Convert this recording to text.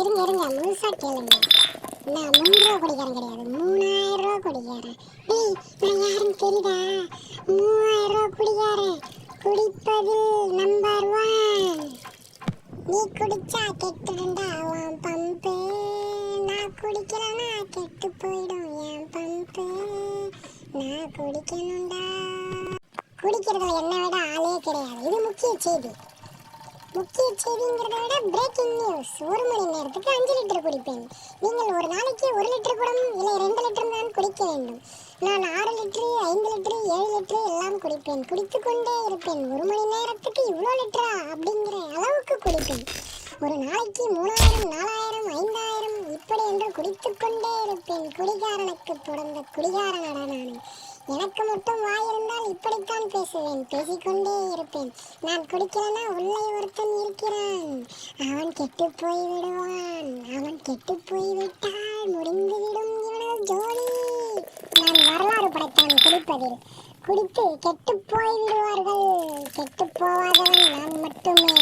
இருங்க இருங்க. முழுசா கேளுங்க. நான் மூணு ரூபா குடிக்காரன் கிடையாது. மூணாயிரம் ரூபா குடிக்காரன் டேய் நான் யாருன்னு தெரியுதா? மூவாயிரம் ரூபா குடிக்காரன் குடிப்பது நம்பர் ஒன் நீ குடிச்சா கெட்டுடுண்டா உன் பம்பு. நான் குடிக்கலனா கெட்டு போயிடும் என் பம்பு. நான் குடிக்கணும்டா. குடிக்கிறதுல என்ன விட ஆளே கிடையாது. இது முக்கிய செய்தி. முக்கிய செய்திங்கிறத விட பிரேக்கிங் நியூஸ் ஒரு மணி நேரத்துக்கு அஞ்சு லிட்டர் குடிப்பேன். நீங்கள் ஒரு நாளைக்கு ஒரு லிட்டர் கூட இல்லை ரெண்டு லிட்டர் தான் குடிக்க வேண்டும். நான் ஆறு லிட்டரு ஐந்து லிட்டரு ஏழு லிட்டரு எல்லாம் குடிப்பேன். குடித்து கொண்டே இருப்பேன். ஒரு மணி நேரத்துக்கு இவ்வளோ லிட்டரா அப்படிங்கிற அளவுக்கு குடிப்பேன். ஒரு நாளைக்கு மூணாயிரம் நாலாயிரம் ஐந்தாயிரம் இப்படி என்று குடித்து கொண்டே இருப்பேன். குடிகாரனுக்கு பிறந்த குடிகாரனடா நான். எனக்கு மட்டும் வாயிருந்தால் இப்படித்தான் பேசுவேன். பேசிக்கொண்டே இருப்பேன். நான் குடிக்கிறேன்னா உள்ளே ஒருத்தன் இருக்கிறான். அவன் கெட்டு போய் விடுவான் அவன் கெட்டு போய் விட்டால் முடிந்து விடும் இவனது ஜோலி நான் வரலாறு படைத்தான் குடிப்பதில். குடித்து கெட்டு போய் விடுவார்கள் கெட்டு போவாதவன் நான் மட்டுமே.